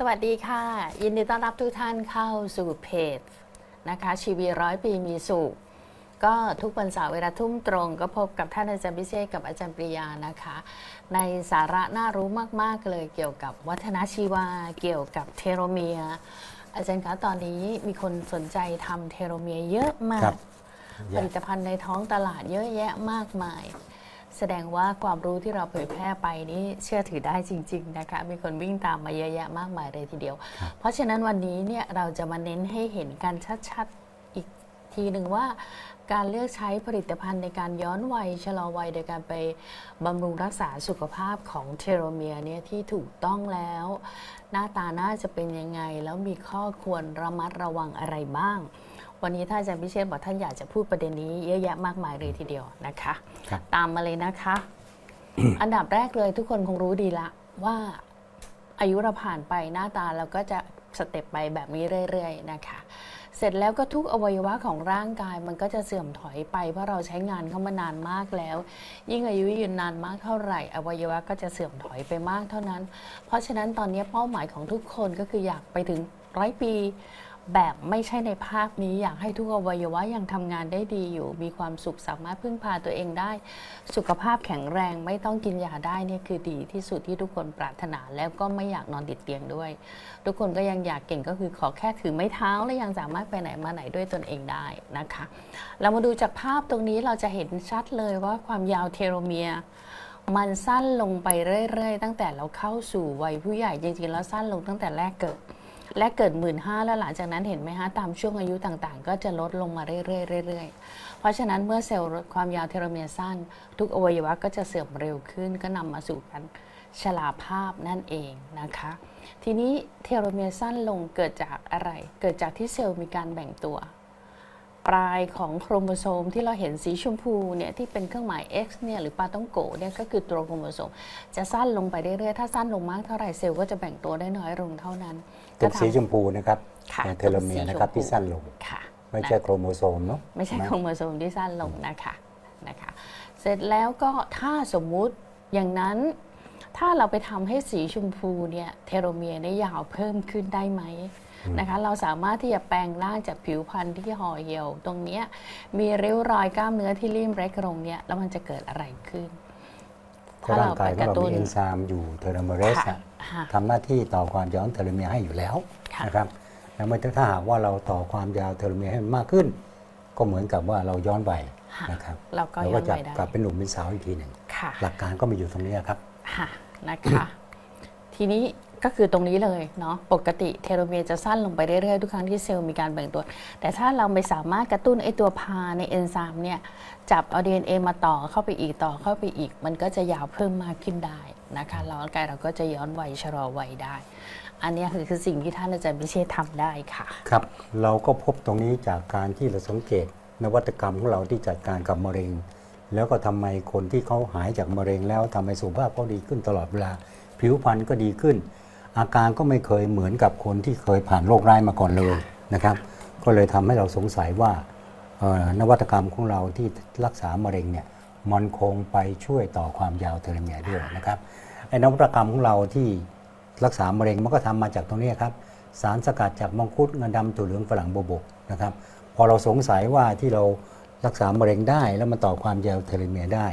สวัสดีค่ะ ยินดีต้อนรับทุกท่านเข้าสู่เพจนะคะชีวีร้อยปีมีสุข ก็ทุกวันเสาร์เวลาทุ่มตรง ก็พบกับท่านอาจารย์พิเศษกับอาจารย์ปริยานะคะ ในสาระน่ารู้มาก ๆ เลยเกี่ยวกับวัฒนชีวา เกี่ยวกับเทโลเมียร์อาจารย์คะตอนนี้มีคนสนใจทำเทโลเมียร์เยอะมาครักบผลิตภัณฑ์ในท้องตลาดเยอะแยะมากมาย แสดงว่าความรู้ที่เราเผยแพร่ไปนี้เชื่อถือได้จริง ๆ นะคะ มีคนวิ่งตามมาเยอะแยะมากมายเลยทีเดียว เพราะฉะนั้นวันนี้เนี่ยเราจะมาเน้นให้เห็นกันชัดๆอีกทีหนึ่งว่าการเลือกใช้ผลิตภัณฑ์ในการย้อนวัยชะลอวัยโดยการไปบำรุงรักษาสุขภาพของเทโลเมียร์เนี่ยที่ถูกต้องแล้ว หน้าตาน่าจะเป็นยังไง แล้วมีข้อควรระมัดระวังอะไรบ้าง วันนี้ท่านอาจารย์พิเชษบอกท่านอยากจะพูดประเด็นนี้เยอะแยะมากมายเลยทีเดียวนะคะ ครับ ตามมาเลยนะคะ อันดับแรกเลยทุกคนคงรู้ดีละว่าอายุเราผ่านไปหน้าตาเราก็จะสเต็ปไปแบบนี้เรื่อยๆนะคะ เสร็จแล้วก็ทุกอวัยวะของร่างกายมันก็จะเสื่อมถอยไป เพราะเราใช้งานเข้ามานานมากแล้ว ยิ่งอายุยืนนานมากเท่าไหร่ อวัยวะก็จะเสื่อมถอยไปมากเท่านั้น เพราะฉะนั้นตอนนี้เป้าหมายของทุกคนก็คืออยากไปถึงร้อยปี แบบไม่ใช่ในภาพนี้อยากให้ทุกอวัยวะยังทำงานได้ดีอยู่ มีความสุขสามารถพึ่งพาตัวเองได้ สุขภาพแข็งแรงไม่ต้องกินยาได้เนี่ยคือดีที่สุดที่ทุกคนปรารถนาแล้วก็ไม่อยากนอนติดเตียงด้วย ทุกคนก็ยังอยากเก่งก็คือขอแค่ถือไม้เท้าและยังสามารถไปไหนมาไหนด้วยตนเองได้นะคะ เรามาดูจากภาพตรงนี้เราจะเห็นชัดเลยว่าความยาวเทโลเมียร์มันสั้นลงไปเรื่อยๆ ตั้งแต่เราเข้าสู่วัยผู้ใหญ่จริงๆแล้วสั้นลงตั้งแต่แรกเกิด และเกิดหมื่นห้าแล้วหลังจากนั้นเห็นไหมฮะ ตามช่วงอายุต่างๆ ก็จะลดลงมาเรื่อยๆเรื่อยๆ เพราะฉะนั้นเมื่อเซลล์ความยาวเทโลเมียร์สั้น ทุกอวัยวะก็จะเสื่อมเร็วขึ้น ก็นำมาสู่การชราภาพนั่นเองนะคะ ทีนี้เทโลเมียร์สั้นลงเกิดจากอะไร เกิดจากที่เซลล์มีการแบ่งตัว ปลายของโครโมโซมที่เราเห็นสีชมพูเนี่ยที่เป็นเครื่องหมาย X เนี่ยหรือปาต้องโกะเนี่ยก็คือตัวโครโมโซม จะสั้นลงไปเรื่อยๆ ถ้าสั้นลงมากเท่าไหร่เซลล์ก็จะแบ่งตัวได้น้อยลงเท่านั้นตรงก็ทำสีชมพูนะครับค่ะเทโลเมียร์นะครับตรงสีชมพูที่สั้นลงค่ะไม่ใช่โครโมโซมเนาะไม่ใช่นะโครโมโซมที่สั้นลงนะคะนะคะเสร็จแล้วก็ถ้าสมมุติอย่างนั้นถ้าเราไปทำให้สีชมพูเนี่ยเทโลเมียร์ได้ยาวเพิ่มขึ้นได้ไหม นะคะเราสามารถที่จะแปลงร่างจากผิวพรรณที่ห่อเหี่ยว ตรงเนี้ยมีริ้วรอยกล้ามเนื้อที่ริมเล็กลงเนี่ยแล้วมันจะเกิดอะไรขึ้นเพราะร่างกายของเรามีเอนไซม์อยู่เทโลเมเรสค่ะอะค่ะทำหน้าที่ต่อความย้อนเทโลเมียร์ให้อยู่แล้วค่ะนะครับแล้วมันถ้าหากว่าเราต่อความยาวเทโลเมียร์ให้มันมากขึ้น ก็เหมือนกับว่าเราย้อนวัยค่ะนะครับเราก็เราย้ก็อนจะไปได้กลับเป็นหนุ่มเป็นสาวอีกทีหนึ่งค่ะหลักการก็มีอยู่ตรงนี้ครับค่ะนะคะ ทีนี้ ก็คือตรงนี้เลยเนาะปกติเทโลเมียร์จะสั้นลงไปเรื่อยๆ ทุกครั้งที่เซลล์มีการแบ่งตัว แต่ถ้าเราไม่สามารถกระตุ้นไอตัวพาในเอนไซม์เนี่ยจับเอา DNA มาต่อเข้าไปอีกต่อเข้าไปอีก มันก็จะยาวเพิ่มมากขึ้นได้นะคะแล้วร่างกายเราก็จะย้อนวัยชะลอวัยได้ อันนี้คือคือสิ่งที่ท่านอาจารย์พิเชษทำได้ค่ะ ครับ เราก็พบตรงนี้จากการที่เราสังเกตนวัตกรรมของเราที่จัดการกับมะเร็ง แล้วก็ทำไมคนที่เขาหายจากมะเร็งแล้วทำไมสุขภาพเขาดีขึ้นตลอดเวลา ผิวพรรณก็ดีขึ้น อาการก็ไม่เคยเหมือนกับคนที่เคยผ่านโรคร้ายมาก่อนเลยนะครับ ก็เลยทำให้เราสงสัยว่านวัตกรรมของเราที่รักษามะเร็งเนี่ยมันคงไปช่วยต่อความยาวเทโลเมียด้วยนะครับไอ้นวัตกรรมของเราที่รักษามะเร็งมันก็ทำมาจากตรงนี้ครับสารสกัดจากมังคุดเงาดำถั่วเหลืองฝรั่งโบวบนะครับพอเราสงสัยว่าที่เรารักษามะเร็งได้ แล้วมันต่อความยาวเทโลเมียได้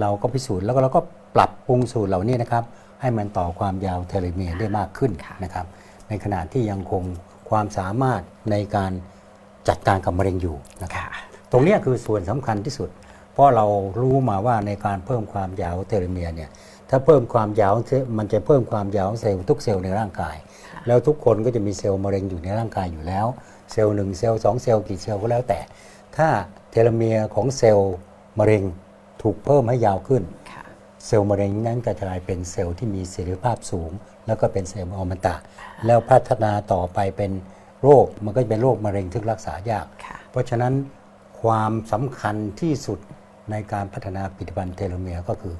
เราก็พิสูจน์แล้วก็เราก็ปรับปรุงสูตรเหล่านี้นะครับ ให้มันต่อความยาวเทโลเมียร์ได้มากขึ้นค่ะนะครับ ในขณะที่ยังคงความสามารถในการจัดการกับมะเร็งอยู่นะครับค่ะตรงเนี้ยคือส่วนสำคัญที่สุด เพราะเรารู้มาว่าในการเพิ่มความยาวเทโลเมียร์เนี่ยถ้าเพิ่มความยาวมันจะเพิ่มความยาวของเซลล์ทุกเซลล์ในร่างกายค่ะแล้วทุกคนก็จะมีเซลล์มะเร็งอยู่ในร่างกายอยู่แล้ว เซลล์หนึ่งเซลล์สองเซลล์กี่เซลล์ก็แล้วแต่ ถ้าเทโลเมียร์ของเซลล์มะเร็งถูกเพิ่มให้ยาวขึ้นค่ะ เซลล์มะเร็งนั้นก็จะกลายเป็นเซลล์ที่มีเสรีภาพสูง แล้วก็เป็นเซลล์อมตะ แล้วพัฒนาต่อไปเป็นโรคมันก็จะเป็นโรคมะเร็งที่รักษายากค่ะเพราะฉะนั้นความสำคัญที่สุดในการพัฒนาผลิตภัณฑ์เทโลเมียร์ก็คือ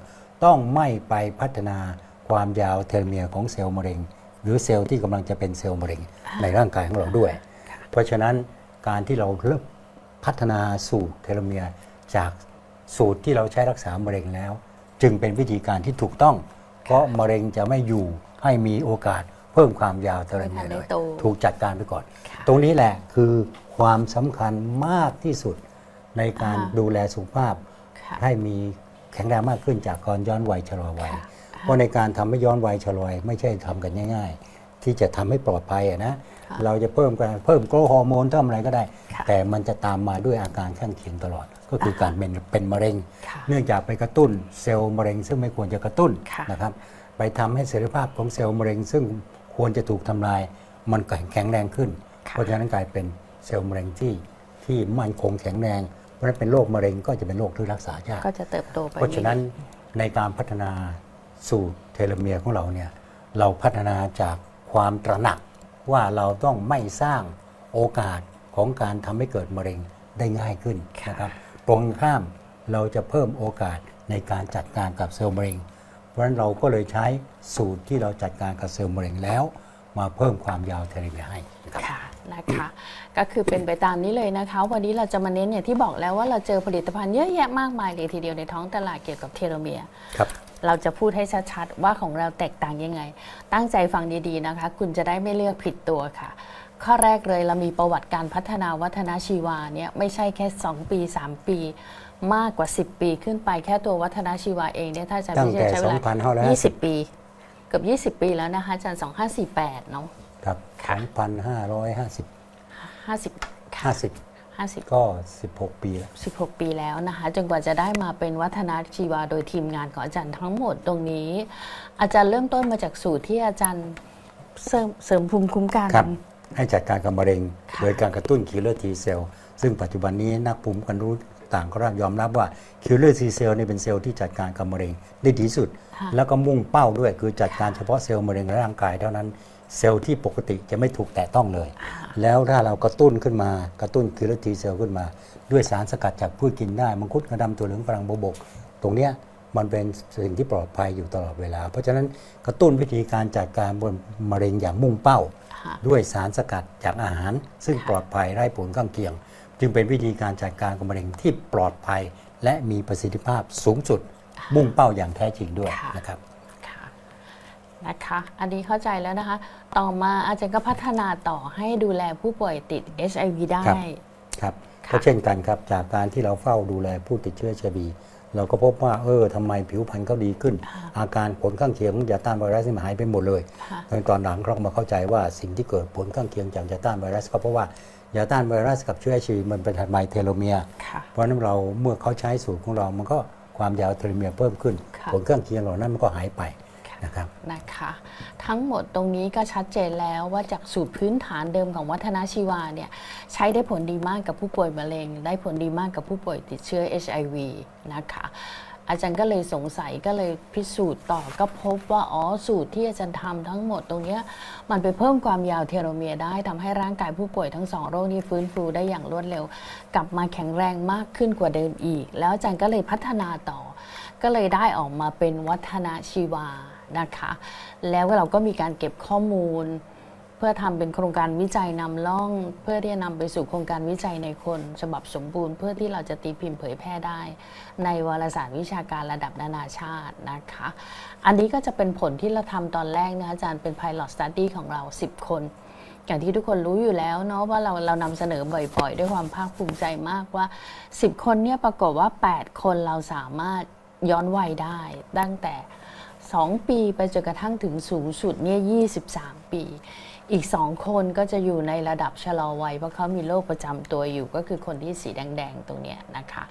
ต้องไม่ไปพัฒนาความยาวเทโลเมียร์ของเซลล์มะเร็ง หรือเซลล์ที่กำลังจะเป็นเซลล์มะเร็งในร่างกายของเราด้วย เพราะฉะนั้นการที่เราเริ่มพัฒนาสูตรเทโลเมียร์จากสูตรที่เราใช้รักษามะเร็งแล้ว จึงเป็นวิธีการที่ถูกต้อง เพราะมะเร็งจะไม่อยู่ให้มีโอกาสเพิ่มความยาวเทเลเมียไม่ทันเลได้ยโตถูกจัดการไปก่อนค่ะตรงนี้แหละคือความสำคัญมากที่สุดในการอ่าดูแลสุขภาพค่ะให้มีแข็งแรงมากขึ้นจากการย้อนวัยชะลอวัยค่ะเพราะในการทำให้ย้อนวัยชะลอวัยไม่ใช่ทำกันง่าย ๆ ที่จะทำให้ปลอดภัยอะนะค่ะเราจะเพิ่มการเพิ่มโกรทฮอร์โมนเพิ่มอะไรก็ได้ค่ะแต่มันจะตามมาด้วยอาการข้างเคียงตลอด ก็คือการเป็นเป็นมะเร็งค่ะเนื่องจากไปกระตุ้นเซลล์มะเร็ง ซึ่งไม่ควรจะกระตุ้นค่ะนะครับไปทำให้เสรีภาพของเซลล์มะเร็ง ซึ่งควรจะถูกทำลาย มันก็แข็งแรงขึ้นค่ะเพราะฉะนั้นกลายเป็นเซลล์มะเร็งที่ที่มั่นคงแข็งแรงเพราะฉะนั้นเป็นโรคมะเร็งก็จะเป็นโรคที่รักษายากก็จะเติบโตไปเพราะฉะนั้นในการพัฒนาสูตรเทโลเมียร์ของเราเนี่ยเราพัฒนาจาก ความตระหนักว่าเราต้องไม่สร้างโอกาสของการทำให้เกิดมะเร็งได้ง่ายขึ้นนะครับตรงข้ามเราจะเพิ่มโอกาสในการจัดการกับเซลล์มะเร็ง เพราะฉะนั้นเราก็เลยใช้สูตรที่เราจัดการกับเซลล์มะเร็งแล้ว มาเพิ่มความยาวเทโลเมียร์ให้นะครับค่ะนะคะก็คือเป็นไปตามนี้เลยนะคะ วันนี้เราจะมาเน้นเนี่ยที่บอกแล้วว่าเราเจอผลิตภัณฑ์เยอะแยะมากมายเลยทีเดียวในท้องตลาดเกี่ยวกับเทโลเมียร์ครับ เราจะพูดให้ชัดๆ ว่าของเราแตกต่างยังไง ตั้งใจฟังดีๆนะคะ คุณจะได้ไม่เลือกผิดตัวค่ะ ข้อแรกเลยเรามีประวัติการพัฒนาวัฒนชีวาเนี่ยไม่ใช่แค่ 2 ปี 3 ปี มากกว่า 10 ปี ขึ้นไปแค่ตัววัฒนชีวาเองเนี่ยถ้าอาจารย์ตั้งพิเชแต่ษใช้เวลา2550 20 ปีเกือบ20 ปีแล้วนะคะอาจารย์2548เนาะครับค่ะ2,550 50ค่ะ50 50 ก็ 16 ปีแล้ว 16 ปีแล้วนะคะ จนกว่าจะได้มาเป็นวัฒนชีวาโดยทีมงานของอาจารย์ทั้งหมดตรงนี้ อาจารย์เริ่มต้นมาจากสูตรที่อาจารย์เสริมเสริมภูมิคุ้มกัน ครับ ให้จัดการกับมะเร็งค่ะโดยการกระตุ้นคิลเลอร์ทีเซลล์ซึ่งปัจจุบันนี้นักภูมิคุ้มกันรู้ต่างก็รับยอมรับว่าคิลเลอร์ทีเซลล์นี่เป็นเซลล์ที่จัดการกับมะเร็งได้ดีที่สุดค่ะแล้วก็มุ่งเป้าด้วยคือจัดการเฉพาะเซลล์มะเร็งในร่างกายเท่านั้น เซลล์ที่ปกติจะไม่ถูกแตะต้องเลย แล้วถ้าเรากระตุ้นขึ้นมากระตุ้นคิลเลอร์ทีเซลล์ขึ้นมา ด้วยสารสกัดจากพืชกินได้ มังคุดกระดำตัวเหลืองฝรั่งบวบก ตรงเนี้ยมันเป็นสิ่งที่ปลอดภัยอยู่ตลอดเวลา เพราะฉะนั้นกระตุ้นวิธีการจัดการบนมะเร็งอย่างมุ่งเป้าค่ะด้วยสารสกัดจากอาหาร ซึ่งปลอดภัยไร้ผลข้างเคียง จึงเป็นวิธีการจัดการกับมะเร็งที่ปลอดภัย และมีประสิทธิภาพสูงสุด มุ่งเป้าอย่างแท้จริงด้วยค่ะนะครับค่ะ นะคะ อันนี้เข้าใจแล้วนะคะ ต่อมาอาจารย์ก็พัฒนาต่อให้ดูแลผู้ป่วยติด HIV ได้ ครับครับค่ะก็เช่นกันครับ จากการที่เราเฝ้าดูแลผู้ติดเชื้อ HIV เราก็พบว่าเออทำไมผิวพรรณเขาดีขึ้น อาการผลข้างเคียงของยาต้านไวรัสนี่มันหายไปหมดเลยค่ะตอนหลังเราก็มาเข้าใจว่าสิ่งที่เกิดผลข้างเคียงจากยาต้านไวรัสก็เพราะว่ายาต้านไวรัสกับเชื้อ HIV มันเป็นไมเทโลเมียร์ค่ะเพราะฉะนั้นเราเมื่อเขาใช้สูตรของเรา มันก็ความยาวเทโลเมียร์เพิ่มขึ้นค่ะผลข้างเคียงเหล่านั้นมันก็หายไปค่ะ นะครับนะคะทั้งหมดตรงนี้ก็ชัดเจนแล้วว่าจากสูตรพื้นฐานเดิมของวัฒนชีวาเนี่ยใช้ได้ผลดีมากกับผู้ป่วยมะเร็ง ได้ผลดีมากกับผู้ป่วยติดเชื้อ HIV นะคะอาจารย์ก็เลยสงสัยก็เลยพิสูจน์ต่อก็พบว่าอ๋อสูตรที่อาจารย์ทำทั้งหมดตรงนี้มันไปเพิ่มความยาวเทโลเมียร์ได้ทำให้ร่างกายผู้ป่วยทั้งสองโรคนี้ฟื้นฟูได้อย่างรวดเร็ว กลับมาแข็งแรงมากขึ้นกว่าเดิมอีก แล้วอาจารย์ก็เลยพัฒนาต่อ ก็เลยได้ออกมาเป็นวัฒนชีวา นะคะ แล้วเราก็มีการเก็บข้อมูล เพื่อทำเป็นโครงการวิจัยนำล่อง เพื่อที่จะนำไปสู่โครงการวิจัยในคนฉบับสมบูรณ์เพื่อที่เราจะตีพิมพ์เผยแพร่ได้ ในวารสารวิชาการระดับนานาชาตินะคะ อันนี้ก็จะเป็นผลที่เราทำตอนแรกนะคะอาจารย์เป็น pilot study ของเรา 10 คนอย่างที่ทุกคนรู้อยู่แล้วเนาะว่าเราเรานำเสนอบ่อยๆ ด้วยความภาคภูมิใจมากว่า 10 คนเนี่ยปรากฏว่า 8 คนเราสามารถย้อนวัยได้ตั้งแต่ 2 ปีไปจนกระทั่งถึงสูงสุดเนี่ย23 ปี อีก 2 คนก็จะอยู่ในระดับชะลอวัยเพราะเขามีโรคประจำตัวอยู่ก็คือคนที่สีแดง ๆ ตรงเนี้ยนะคะ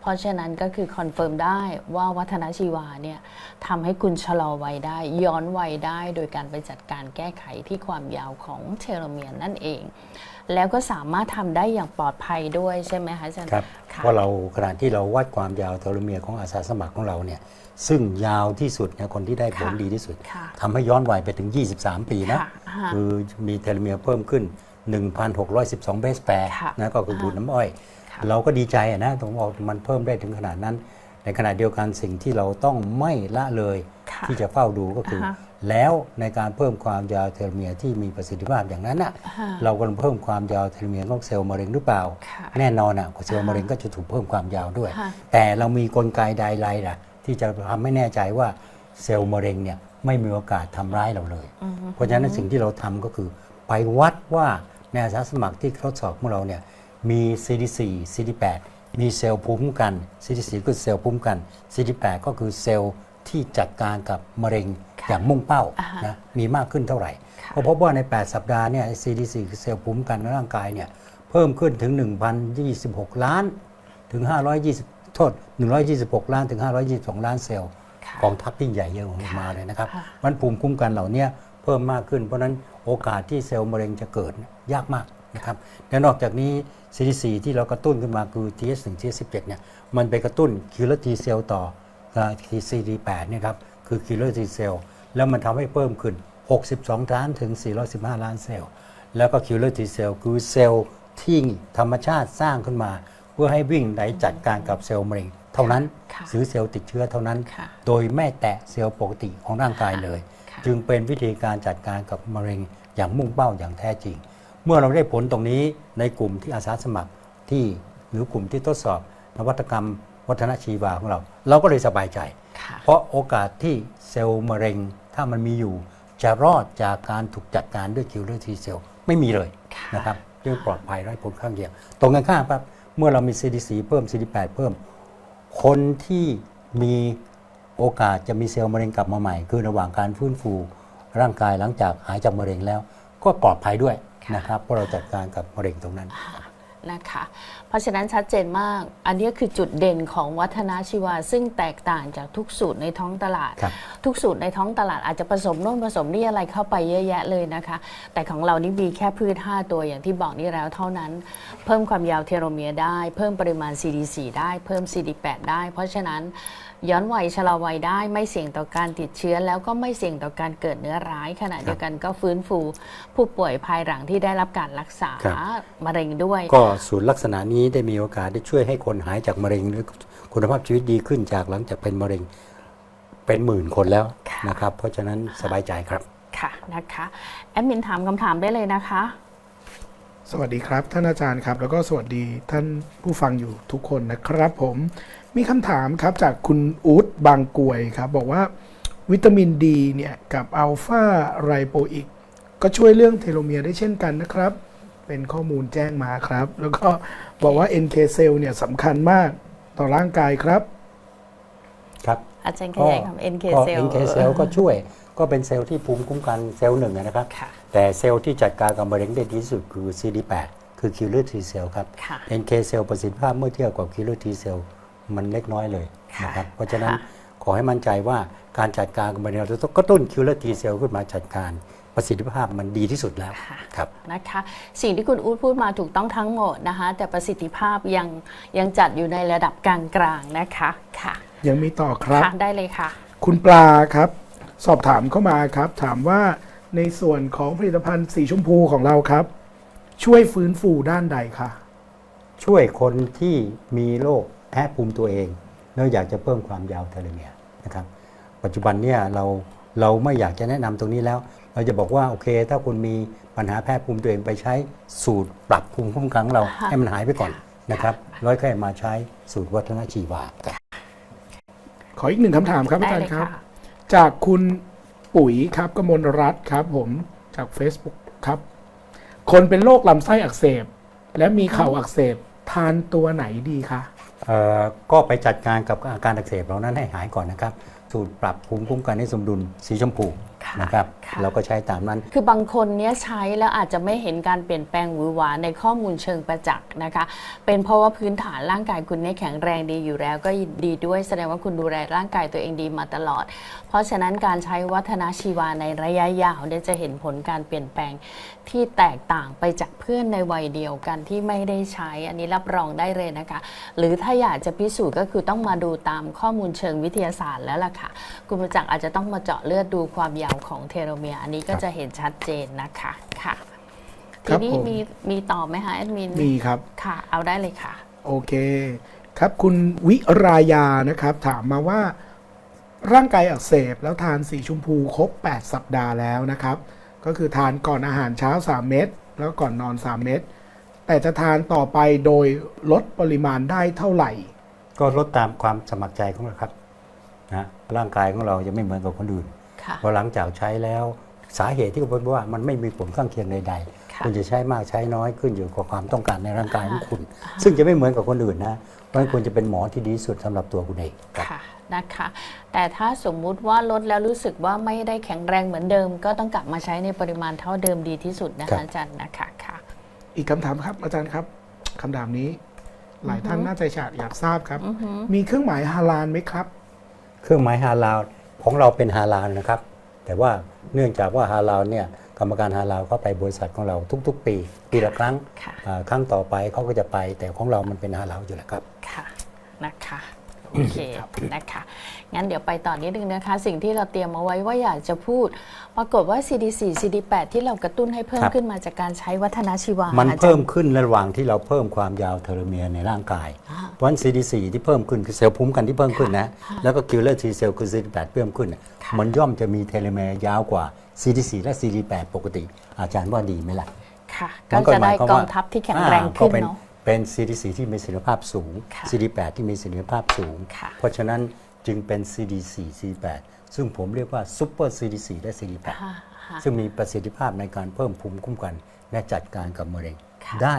เพราะฉะนั้นก็คือคอนเฟิร์มได้ว่าวัฒนชีวาเนี่ยทำให้คุณชะลอวัยได้ย้อนวัยได้ โดยการไปจัดการแก้ไขที่ความยาวของเทโลเมียร์นั่นเอง แล้วก็สามารถทำได้อย่างปลอดภัยด้วยใช่ไหมคะอาจารย์ครับค่ะเพราะเราขณะที่เราวัดความยาวเทโลเมียร์ของอาสาสมัครของเราเนี่ยซึ่งยาวที่สุดเนี่ยคนที่ได้ผลค่ะดีที่สุดค่ะทำให้ย้อนวัยไปถึง 23 ปีนะค่ะค่ะคือมีเทโลเมียร์เพิ่มขึ้น 1,612 เบสแปร์ค่ะนะก็คือดูดน้ำอ้อยค่ะเราก็ดีใจอะนะตรงบอกมันเพิ่มได้ถึงขนาดนั้น ในขณะเดียวกันสิ่งที่เราต้องไม่ละเลยค่ะที่จะเฝ้าดูก็คืออ่าฮะ แล้วในการเพิ่มความยาวเทโลเมียร์ที่มีประสิทธิภาพอย่างนั้นน่ะค่ะเรากำลังเพิ่มความยาวเทโลเมียร์ของเซลล์มะเร็งหรือเปล่าค่ะแน่นอนอะเซลล์มะเร็งก็จะถูกเพิ่มความยาวด้วยค่ะแต่เรามีกลไกใดๆล่ะ ที่จะทำให้แน่ใจว่าเซลล์มะเร็งเนี่ยไม่มีโอกาสทำร้ายเราเลยอือฮึเพราะฉะนั้นสิ่งที่เราทำก็คือไปวัดว่าในอาสาสมัครที่ทดสอบของเราเนี่ยมี CD4 CD8 มีเซลล์ภูมิคุ้มกัน CD4 ก็คือเซลล์ภูมิคุ้มกัน CD8 ก็คือเซลล์ ที่จัดการกับมะเร็งค่ะอย่างมุ่งเป้าอ่าฮะนะมีมากขึ้นเท่าไหร่ค่ะเพราะพบว่าใน 8 สัปดาห์เนี่ย CD4 คือเซลล์ภูมิคุ้มกันในร่างกายเนี่ยเพิ่มขึ้นถึง 1,026 ล้านถึง 520 โทษ 126 ล้านถึง 522 ล้านเซลล์ค่ะกองทัพที่ใหญ่เยอะของมาเลยนะครับค่ะมันภูมิคุ้มกันเหล่าเนี้ยเพิ่มมากขึ้น เพราะฉะนั้นโอกาสที่เซลล์มะเร็งจะเกิดเนี่ยยากมากนะครับและนอกจากนี้ CD4 ที่เรากระตุ้นขึ้นมาคือ TH1 TH17 เนี่ยมันไปกระตุ้นคิลเลอร์ T เซลล์ต่อ CD8 เนี่ยครับคือคิลเลอร์ T เซลล์แล้วมันทำให้เพิ่มขึ้น 62 ล้านถึง 415 ล้านเซลล์แล้วก็คิลเลอร์ T เซลล์คือเซลล์ที่ธรรมชาติสร้างขึ้นมา เพื่อให้วิ่งไหนจัดการกับเซลล์มะเร็งเท่านั้นค่ะหรือเซลล์ติดเชื้อเท่านั้นค่ะโดยไม่แตะเซลล์ปกติของร่างกายเลยค่ะจึงเป็นวิธีการจัดการกับมะเร็งอย่างมุ่งเป้าอย่างแท้จริง เมื่อเราได้ผลตรงนี้ในกลุ่มที่อาสาสมัครที่หรือกลุ่มที่ทดสอบนวัตกรรม วัฒนชีวาของเรา เราก็เลยสบายใจค่ะเพราะโอกาสที่เซลล์มะเร็ง ถ้ามันมีอยู่ จะรอดจากการถูกจัดการด้วยคิวเลอร์ทีเซลไม่มีเลยค่ะนะครับจึงปลอดภัยไร้ผลข้างเคียง ตรงกันข้ามครับเมื่อเรามี CDC เพิ่ม CD8 เพิ่ม คนที่มีโอกาสจะมีเซลล์มะเร็งกลับมาใหม่ คือระหว่างการฟื้นฟูร่างกายหลังจากหายจากมะเร็งแล้ว ก็ปลอดภัยด้วยค่ะนะครับเพราะเราจัดการกับมะเร็งตรงนั้น นะคะ เพราะฉะนั้นชัดเจนมาก อันนี้คือจุดเด่นของวัฒนาชีวา ซึ่งแตกต่างจากทุกสูตรในท้องตลาดครับทุกสูตรในท้องตลาดอาจจะผสมโน่นผสมนี่อะไรเข้าไปเยอะแยะเลยนะคะ แต่ของเรานี่มีแค่พืช 5 ตัวอย่างที่บอกนี่แล้วเท่านั้น เพิ่มความยาวเทโลเมียร์ได้ เพิ่มปริมาณ CD4 ได้เพิ่ม CD8 ได้ เพราะฉะนั้นย้อนวัยชะลอวัยได้ไม่เสี่ยงต่อการติดเชื้อ แล้วก็ไม่เสี่ยงต่อการเกิดเนื้อร้ายขณะเดียวกันก็ฟื้นฟู ผู้ป่วยภายหลังที่ได้รับการรักษาครับมะเร็งด้วยก็ศูนย์ลักษณะนี้ได้มีโอกาสได้ช่วยให้คนหายจากมะเร็งหรือคุณภาพชีวิตดีขึ้นจากหลังจากเป็นมะเร็งเป็นหมื่นคนแล้วค่ะนะครับ เพราะฉะนั้นสบายใจครับค่ะนะคะแอดมินถามคำถามได้เลยนะคะ สวัสดีครับ ท่านอาจารย์ครับ แล้วก็สวัสดีท่านผู้ฟังอยู่ทุกคนนะครับผมมีคำถามครับจากคุณอู๊ดบางกรวยครับ บอกว่าวิตามินดีเนี่ยกับอัลฟาไรโปอิกก็ช่วยเรื่องเทโลเมียร์ได้เช่นกันนะครับ เป็นข้อมูลแจ้งมาครับ แล้วก็บอกว่า NK เซลล์เนี่ยสำคัญมากต่อร่างกายครับ ครับอาจารย์ขยายคำ NK ก็เซล NK เซลล์ก็ช่วยก็เป็นเซลล์ที่ภูมิคุ้มกันเซลล์หนึ่งนะครับ ค่ะ แต่เซลล์ที่จัดการกับมะเร็งได้ดีที่สุดคือ CD8 คือ killer T cell ครับ ค่ะ NK เซลล์ประสิทธิภาพเมื่อเทียบกับ killer T cell มันเล็กน้อยเลยค่ะนะครับเพราะฉะนั้นค่ะ ขอให้มั่นใจว่าการจัดการกับมะเร็งเราต้องกระตุ้น killer T cell ขึ้นมาจัดการ ประสิทธิภาพมันดีที่สุดแล้วค่ะครับนะคะสิ่งที่คุณอู๊ดพูดมาถูกต้องทั้งหมดนะคะ แต่ประสิทธิภาพยังยังจัดอยู่ในระดับกลางๆนะคะค่ะ ยังมีต่อครับค่ะได้เลยค่ะ คุณปลาครับ สอบถามเข้ามาครับ ถามว่าในส่วนของผลิตภัณฑ์สีชมพูของเราครับ ช่วยฟื้นฟูด้านใดคะช่วยคนที่มีโรคแพ้ภูมิตัวเอง แล้วอยากจะเพิ่มความยาวเทโลเมียร์นะครับ ปัจจุบันเนี่ยเราเราไม่อยากจะแนะนำตรงนี้แล้ว เราจะบอกว่าโอเค ถ้าคุณมีปัญหาแพ้ภูมิตัวเองไปใช้สูตรปรับภูมิคุ้มกันของเราค่ะให้มันหายไปก่อนค่ะนะครับร้อยแค่มาใช้สูตรวัฒนชีวาครับขออีกหนึ่งคำถามครับอาได้จารเลยย์ครับค่ะจากคุณปุ๋ยครับกมลรัตน์ครับ ผมจาก Facebook ครับ คนเป็นโรคลำไส้อักเสบ และมีเข่าอักเสบทานตัวไหนดีคะเอ่อก็ไปจัดการกับอาการอักเสบเหล่านั้นให้หายก่อนนะครับ สูตรปรับภูมิคุ้มกันให้สมดุลสีชมพูค่ะ นะครับค่ะเราก็ใช้ตามนั้น คือบางคนเนี้ยใช้แล้วอาจจะไม่เห็นการเปลี่ยนแปลงหวือหวาในข้อมูลเชิงประจักษ์นะคะ เป็นเพราะว่าพื้นฐานร่างกายคุณเนี่ยแข็งแรงดีอยู่แล้ว ก็ดีด้วยแสดงว่าคุณดูแลร่างกายตัวเองดีมาตลอด เพราะฉะนั้นการใช้วัฒนาชีวาในระยะยาวเนี่ยจะเห็นผลการเปลี่ยนแปลงที่แตกต่างไปจากเพื่อนในวัยเดียวกันที่ไม่ได้ใช้ อันนี้รับรองได้เลยนะคะ หรือถ้าอยากจะพิสูจน์ก็คือต้องมาดูตามข้อมูลเชิงวิทยาศาสตร์แล้วล่ะค่ะ คุณประจักษ์อาจจะต้องมาเจาะเลือดดูความยาวของเทโลเมียร์อันนี้ก็ครับจะเห็นชัดเจนนะคะค่ะครัทีบนี้ผมมีมีต่อไหมคะแอดมินมีครับค่ะ เอาได้เลยค่ะ โอเค ครับคุณวิรายานะครับ ถามมาว่าร่างกายอักเสบแล้วทานสีชมพูครบ 8 สัปดาห์แล้วนะครับ ก็คือทานก่อนอาหารเช้า 3 เม็ดแล้วก่อนนอน 3 เม็ดแต่จะทานต่อไปโดยลดปริมาณได้เท่าไหร่ ก็ลดตามความสมัครใจของเราครับนะร่างกายของเราจะไม่เหมือนกับคนอื่นค่ะค่ะ พอหลังจากใช้แล้วสาเหตุที่เขาบอกว่ามันไม่มีผลข้างเคียงใดๆค่ะคุณจะใช้มากใช้น้อยขึ้นอยู่กับความต้องการในร่างกายของคุณอ่าซึ่งจะไม่เหมือนกับคนอื่นนะเพราะฉะนั้นคุณจะเป็นหมอที่ดีที่สุดสำหรับตัวคุณเองครับค่ะนะคะแต่ถ้าสมมุติว่าลดแล้วรู้สึกว่าไม่ได้แข็งแรงเหมือนเดิม ก็ต้องกลับมาใช้ในปริมาณเท่าเดิมดีที่สุดนะครัคะบอาจารย์นะคะค่ะ อีกคำถามครับอาจารย์ครับคำถามนี้ หลายท่านน่าจะอยากอยากทราบครับอือหือมีเครื่องหมายฮาลาลไหมครับ เครื่องหมายฮาลาล ของเราเป็นฮาลาลนะครับ แต่ว่าเนื่องจากว่าฮาลาลเนี่ยกรรมการฮาลาลเข้าไปบริษัทของเราทุก ๆ ปีปีละครั้งค่ะอ่าครั้งต่อไปเขาก็จะไป แต่ของเรามันเป็นฮาลาลอยู่แล้วครับค่ะนะคะ โอเคนะคะ งั้นเดี๋ยวไปต่อนนิดนึงนะคะ สิ่งที่เราเตรียมเอาไว้ว่าอยากจะพูด ปรากฏว่า CD4 CD8 ที่เรากระตุ้นให้เพิ่มครับขึ้นมาจากการใช้วัฒนาชีวา มันอาจารย์เพิ่มขึ้นระหว่างที่เราเพิ่มความยาวเทโลเมียร์ในร่างกายอ่าเพราะฉะนั้น CD4 ที่เพิ่มขึ้นคือเซลล์ภูมิกันที่เพิ่มขึ้นนะ แล้วก็ killer T cell คือ CD8 เพิ่มขึ้นน่ะค่ะมันย่อมจะมีเทโลเมียร์ยาวกว่า CD4 และ CD8 ปกติ อาจารย์ว่าดีไหมล่ะ ค่ะนั่ก็นจะหได้มายความกอว่างทัพที่แข็งแรงอ่าขึ้นก็เป็นเนาะ เป็น CD4 ที่มีประสิทธิภาพสูง ค่ะ CD8 ที่มีประสิทธิภาพสูง ค่ะ เพราะฉะนั้นจึงเป็น CD4 CD8 ซึ่งผมเรียกว่า Super CD4 และ CD8 ค่ะค่ะซึ่งมีประสิทธิภาพในการเพิ่มภูมิคุ้มกัน และจัดการกับมะเร็ง ค่ะ ได้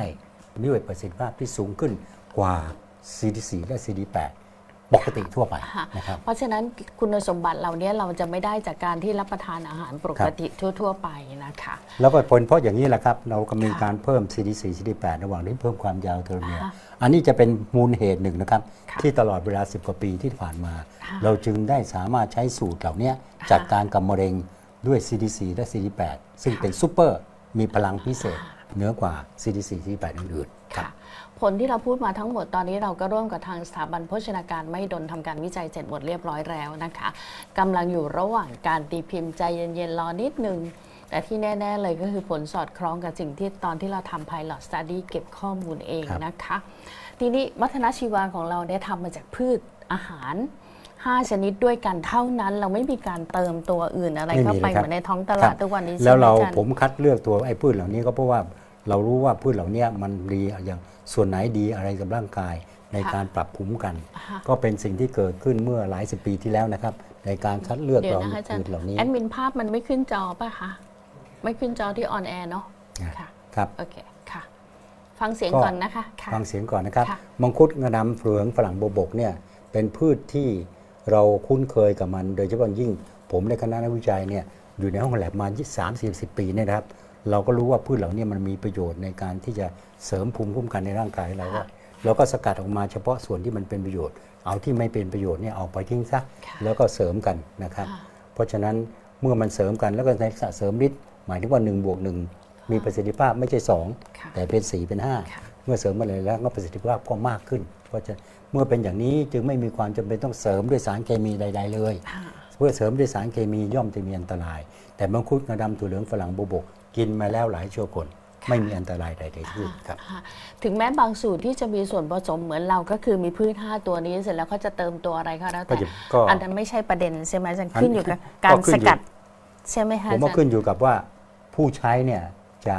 ด้วยประสิทธิภาพที่สูงขึ้นกว่า CD4 และ CD8 ปกติทั่วไปค่ะนะครับเพราะฉะนั้นคุณสมบัติเหล่านี้เราจะไม่ได้จากการที่รับประทานอาหารปกติทั่ว ๆ ไปนะคะแล้วก็ผลเพราะอย่างนี้แหละครับ เราก็มีค่ะการเพิ่ม CD4 CD8 ระหว่างที่เพิ่มความยาวเทโลเมียร์อ่าอันนี้จะเป็นมูลเหตุหนึ่งนะครับค่ะที่ตลอดเวลา 10 กว่าปีที่ผ่านมาค่ะเราจึงได้สามารถใช้สูตรเหล่านี้จัดการกับมะเร็งด้วย CD4 และ CD8 ซึ่งเป็นซูเปอร์มีพลังพิเศษเหนือกว่า CD4 CD8 อื่นๆครับค่ะ ผลที่เราพูดมาทั้งหมดตอนนี้เราก็ร่วมกับทางสถาบันโภชนาการไม่ดนทำการวิจัยเสร็จหมดเรียบร้อยแล้วนะคะกำลังอยู่ระหว่างการตีพิมพ์ใจเย็นๆรอนิดนึงแต่ที่แน่ ๆ เลยก็คือผลสอดคล้องกับสิ่งที่ตอนที่เราทำ Pilot Study เก็บข้อมูลเองครับนะคะ ทีนี้วัฒนชีวาของเราได้ทำมาจากพืชอาหาร 5 ชนิดด้วยกันเท่านั้น เราไม่มีการเติมตัวอื่นอะไรไม่มีเข้าไปเลยครับเหมือนในท้องตคลารัดบทุกวันนี้แล้วใช่ไหมเราอาจารย์ผมคัดเลือกตัวไอ้พืชเหล่านี้ก็เพราะว่า เรารู้ว่าพืชเหล่านี้มันดีอย่างส่วนไหนดีอะไรกับร่างกาย ในค่ะการปรับภูมิกันค่ะก็เป็นสิ่งที่เกิดขึ้นเมื่อหลายสิบปีที่แล้วนะครับ ในการคัดเลือกเดี๋ยวเรานะคะอาจารพืย์ชเหล่านี้แอดมินภาพมันไม่ขึ้นจอป่ะคะไม่ขึ้นจอที่ออนแอร์เนาะนะค่ะครับโอเคค่ะ ฟังเสียงก็ก่อนนะคะค่ะฟังเสียงก่อนนะครับค่ะมังคุดงาดำเฟืองฝรั่งโบวบกเนี่ยเป็นพืชที่เราคุ้นเคยกับมัน โดยเฉพาะยิ่งผมในคณะนักวิจัยเนี่ยอยู่ในห้องแลบมา 3 4 0 ปีเนี่ยนะครับ เราก็รู้ว่าพืชเหล่านี้มันมีประโยชน์ในการที่จะเสริมภูมิคุ้มกันในร่างกายเราว่าเราก็สกัดออกมาเฉพาะส่วนที่มันเป็นประโยชน์ เอาที่ไม่เป็นประโยชน์เนี่ยเอาไปทิ้งซะค่ะแล้วก็เสริมกันนะครับค่ะเพราะฉะนั้นเมื่อมันเสริมกันแล้วก็ในลักษณะเสริมฤทธิ์หมายถึงว่า1บวก1มีประสิทธิภาพไม่ใช่ค่ะ2แต่เป็น 4 เป็นค่ะ5เมื่อเสริมมาเลยแล้วก็ประสิทธิภาพก็มากขึ้น เพราะจะเมื่อเป็นอย่างนี้จึงไม่มีความจำเป็นต้องเสริมด้วยสารเคมีใด ๆ เลยค่ะเพื่อเสริมด้วยสารเคมีย่อมจะมีอันตราย แต่มังคุดงาดำถั่วเหลืองฝรั่งโบวบก กินมาแล้วหลายชั่วคน ไม่มีอันตรายใดๆทั้งสิ้นครับค่ะถึงแม้บางสูตรที่จะมีส่วนผสมเหมือนเราก็คือมีพืช5ตัวนี้เสร็จแล้วเขาจะเติมตัวอะไรก็แล้วก็แต่จะก็อันนั้นไม่ใช่ประเด็นใช่ไหมอาจารย์อันขึ้นอยู่กับก็การขึ้สนอยู่กัดใช่ไหมคะผมอาว่าจารขึ้นย์อยู่กับว่าผู้ใช้เนี่ยจะ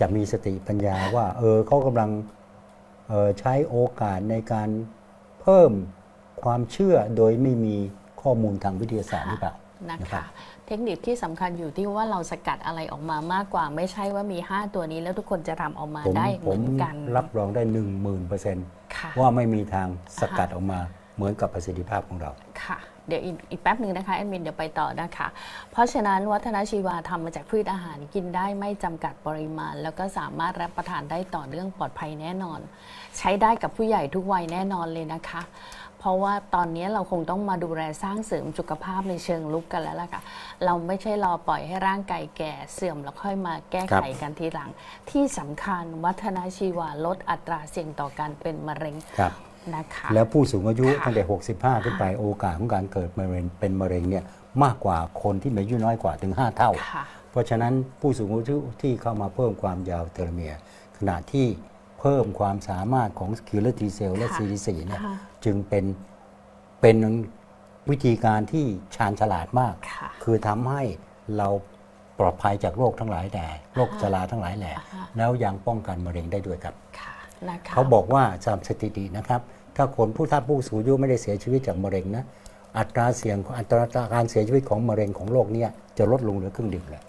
จะมีสติปัญญาว่า เออเขากำลังเออใช้โอกาสในการเพิ่มความเชื่อโดยไม่มีข้อมูลทางวิทยาศาสตร์หรือเปล่า นะนะครัคะบเทคนิคที่สำคัญอยู่ที่ว่าเราสกัดอะไรออกมามากกว่า ไม่ใช่ว่ามี 5 ตัวนี้แล้วทุกคนจะทำออกมาผมได้ผเหมืมอนกันรับรองได้หนึ่งหมื่นเปอร์เซ็นต์ค่ะ ว่าไม่มีทางสกัดออกมาเหมือนกับประสิทธิภาพของเรา ค่ะ เดี๋ยวอีกอีกแป๊บหนึ่งนะคะแอดมินเดี๋ยวไปต่อนะคะ เพราะฉะนั้นวัฒนชีวาทำมาจากพืชอาหารกินได้ไม่จำกัดปริมาณ แล้วก็สามารถรับประทานได้ต่อเนื่องปลอดภัยแน่นอน ใช้ได้กับผู้ใหญ่ทุกวัยแน่นอนเลยนะคะ เพราะว่าตอนนี้เราคงต้องมาดูแลสร้างเสริมสุขภาพในเชิงลุกกันแล้วล่ะค่ะ เราไม่ใช่รอปล่อยให้ร่างกายแก่เสื่อมแล้วค่อยมาแก้ไขกันทีหลัง ที่สำคัญวัฒนชีวาลดอัตราเสี่ยงต่อการเป็นมะเร็งครับนะคะแล้วผู้สูงอายุค่ะตั้งแต่ 65 ขึ้นไปโอกาสของการเกิดมะเร็งเป็นมะเร็งเนี่ยมากกว่าคนที่มีอายุน้อยกว่าถึง 5 เท่าค่ะเพราะฉะนั้นผู้สูงอายุที่เข้ามาเพิ่มความยาวเทโลเมียร์ขณะที่เพิ่มความสามารถของคิลเลอร์ทีเซลและค่ะ CD4 เนี่ยค่ะ จึงเป็นเป็นวิธีการที่ชาญฉลาดมากค่ะคือทำให้เราปลอดภัยจากโรคทั้งหลายแหล่โรคชราทั้งหลายแหล่อ่าฮะแล้วยังป้องกันมะเร็งได้ด้วยครับค่ะนะคะเขาบอกว่าตามสถิตินะครับ ถ้าคนผู้ถ้าผู้สูงอายุไม่ได้เสียชีวิตจากมะเร็งนะอัตราเสี่ยงอัตราการเสียชีวิตของมะเร็งของโรคเนี้จะลดลงเหลือครึ่งเดียวเลยค่ะ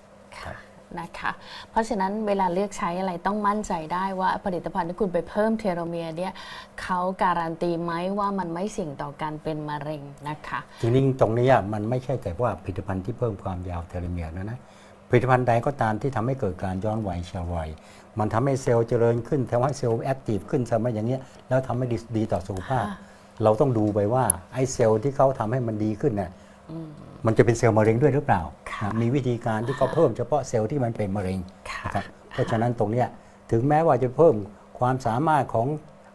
นะคะ เพราะฉะนั้นเวลาเลือกใช้อะไรต้องมั่นใจได้ว่าผลิตภัณฑ์ที่คุณไปเพิ่มเทโลเมียร์เนี่ยเขาการันตีไหมว่ามันไม่เสี่ยงต่อการเป็นมะเร็งนะคะทีนี้ตรงนี้อะมันไม่ใช่แต่ว่าผลิตภัณฑ์ที่เพิ่มความยาวเทโลเมียร์นะนะผลิตภัณฑ์ใดก็ตามที่ทำให้เกิดการย้อนวัยชราวัย มันทำให้เซลล์เจริญขึ้นทำให้เซลล์แอคทีฟขึ้นทำให้อย่างเงี้ยแล้วทำให้ดีดีต่อสุขภาพค่ะเราต้องดูไปว่าไอ้เซลล์ที่เขาทำให้มันดีขึ้นน่ะ มันจะเป็นเซลล์มะเร็งด้วยหรือเปล่าค่ะนะมีวิธีการที่เขาเพิ่มเฉพาะเซลล์ที่มันเป็นมะเร็งค่ะนะครับเพราะฉะนั้นตรงเนี้ยถึงแม้ว่าจะเพิ่มความสามารถของ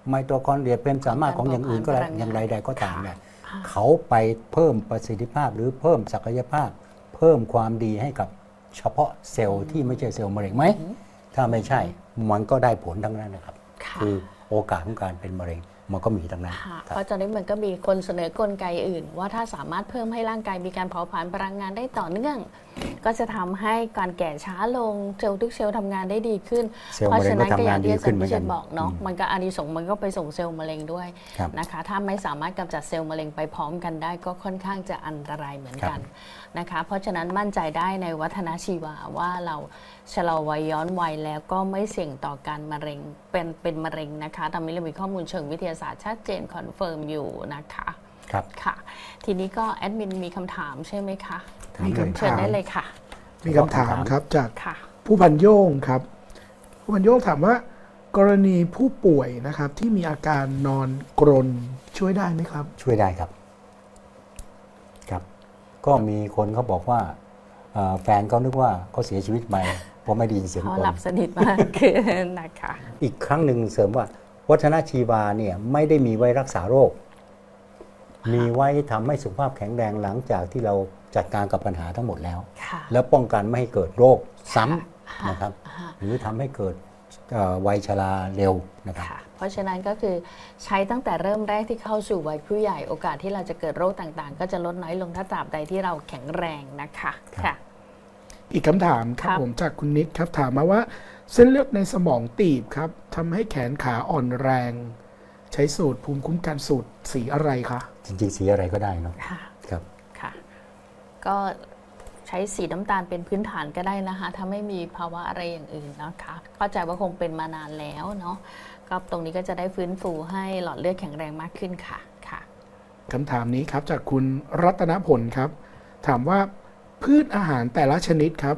ไมโตคอนเดรียเป็นสามารถของอย่างอื่นก็ได้พลังงานอย่างไรใดก็ตามเนี่ยค่ะเขาไปเพิ่มประสิทธิภาพหรือเพิ่มศักยภาพ เพิ่มความดีให้กับเฉพาะเซลล์ที่ไม่ใช่เซลล์มะเร็งไหม ถ้าไม่ใช่มันก็ได้ผลทั้งนั้นนะครับค่ะคือโอกาสของการเป็นมะเร็ง มันก็มีทั้งนั้นค่ะครับเพราะตอนนี้มันก็มีคนเสนอกลไกอื่น ว่าถ้าสามารถเพิ่มให้ร่างกายมีการเผาผลาญพลังงานได้ต่อเนื่อง ก็จะทำให้การแก่ช้าลงเซลล์ทุกเซลล์ทำงานได้ดีขึ้นเซลล์เพราะมะเร็ฉะงนั้นก็ก็ทำอย่างานงที่ดีอาจาขึ้รนย์เหมืพิอนเชกันษบอกเนาะอืมมันก็อานิสงส์มันก็ไปส่งเซลล์มะเร็งด้วยครับนะคะถ้าไม่สามารถกำจัดเซลล์มะเร็งไปพร้อมกันได้ก็ค่อนข้างจะอันตรายเหมือนกัน นะคะ เพราะฉะนั้นมั่นใจได้ในวัฒนชีวาว่าเราชะลอวัยย้อนวัยแล้วก็ไม่เสี่ยงต่อการมะเร็งเป็นเป็นมะเร็งนะคะตอนนี้เรามีข้อมูลเชิงวิทยาศาสตร์ชัดเจนคอนเฟิร์มอยู่นะคะครับค่ะ ทีนี้ก็แอดมินมีคำถามใช่ไหมคะถามมีเลยคำเชิญถามได้เลยค่ะ มีคำถามครับจากค่ะผู้พันโยงครับ ผู้พันโยงถามว่า กรณีผู้ป่วยนะครับที่มีอาการนอนกรนช่วยได้ไหมครับ ช่วยได้ครับครับ ก็มีคนเขาบอกว่าเอ่อแฟนเขานึกว่าเขาเสียชีวิตไปเพราะไม่ได้ยินเสียงเขาคนหลับสนิทมากขึ้นนะคะอีกครั้งหนึ่งเสริมว่า วัฒนชีวาเนี่ยไม่ได้มีไว้รักษาโรค มีไว้ทำให้สุขภาพแข็งแรงหลังจากที่เราจัดการกับปัญหาทั้งหมดแล้วค่ะแล้วป้องกันไม่ให้เกิดโรคซ้ำค่ะนะครับค่ะหรือทำให้เกิดเอ่อ วัยชราเร็วนะครับค่ะเพราะฉะนั้นก็คือใช้ตั้งแต่เริ่มแรกที่เข้าสู่วัยผู้ใหญ่โอกาสที่เราจะเกิดโรคต่างๆ ก็จะลดน้อยลงถ้าตราบใดที่เราแข็งแรงนะคะครับค่ะอีกคำถามครับครับผมจากคุณนิดครับถามมาว่า เส้นเลือดในสมองตีบครับทำให้แขนขาอ่อนแรง ใช้สูตรภูมิคุ้มกันสูตรสีอะไรคะจริงๆ สีอะไรก็ได้เนาะค่ะครับค่ะ ก็ ใช้สีน้ำตาลเป็นพื้นฐานก็ได้นะคะ ถ้าไม่มีภาวะอะไรอย่างอื่นนะคะ เข้าใจว่าคงเป็นมานานแล้วเนาะก็ตรงนี้ก็จะได้ฟื้นฟูให้หลอดเลือดแข็งแรงมากขึ้นค่ะค่ะคำถามนี้ครับจากคุณรัตนผลครับ ถามว่าพืชอาหารแต่ละชนิดครับ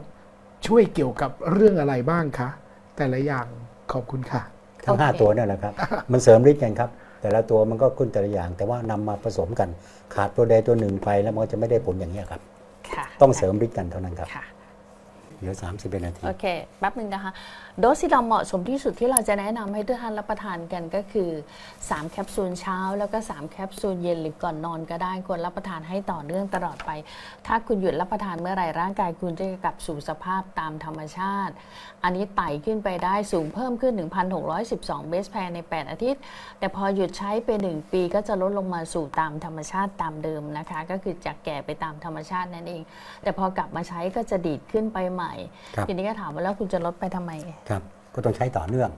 ช่วยเกี่ยวกับเรื่องอะไรบ้างคะแต่ละอย่างขอบคุณค่ะ ทั้งโอเค5ตัวนั่นแหละครับ มันเสริมฤทธิ์กันครับ แต่ละตัวมันก็ขึ้นแต่ละอย่าง แต่ว่านำมาผสมกัน ขาดตัวใดตัวหนึ่งไปแล้วมันก็จะไม่ได้ผลอย่างนี้ยครับค่ะ ต้องเสริมฤทธิ์กันเท่านั้นครับค่ะ เหลือ30นาที โอเค แป๊บหนึ่งนะคะ โดสที่เราเหมาะสมที่สุดที่เราจะแนะนำให้ทุกท่านรับประทานกันก็คือ 3 แคปซูลเช้า แล้วก็ 3 แคปซูลเย็นหรือก่อนนอนก็ได้ควรรับประทานให้ต่อเนื่องตลอดไป ถ้าคุณหยุดรับประทานเมื่อไหร่ร่างกายคุณจะกลับสู่สภาพตามธรรมชาติ อันนี้ไต่ขึ้นไปได้สูงเพิ่มขึ้น 1,612 เบสแพรใน 8 อาทิตย์ แต่พอหยุดใช้ไป 1 ปีก็จะลดลงมาสู่ตามธรรมชาติตามเดิมนะคะ ก็คือจากแก่ไปตามธรรมชาตินั่นเอง แต่พอกลับมาใช้ก็จะดีดขึ้นไปใหม่ทีนี้ก็ถามว่าแล้วคุณจะลดไปทำไมครับ ก็ต้องใช้ต่อเนื่อง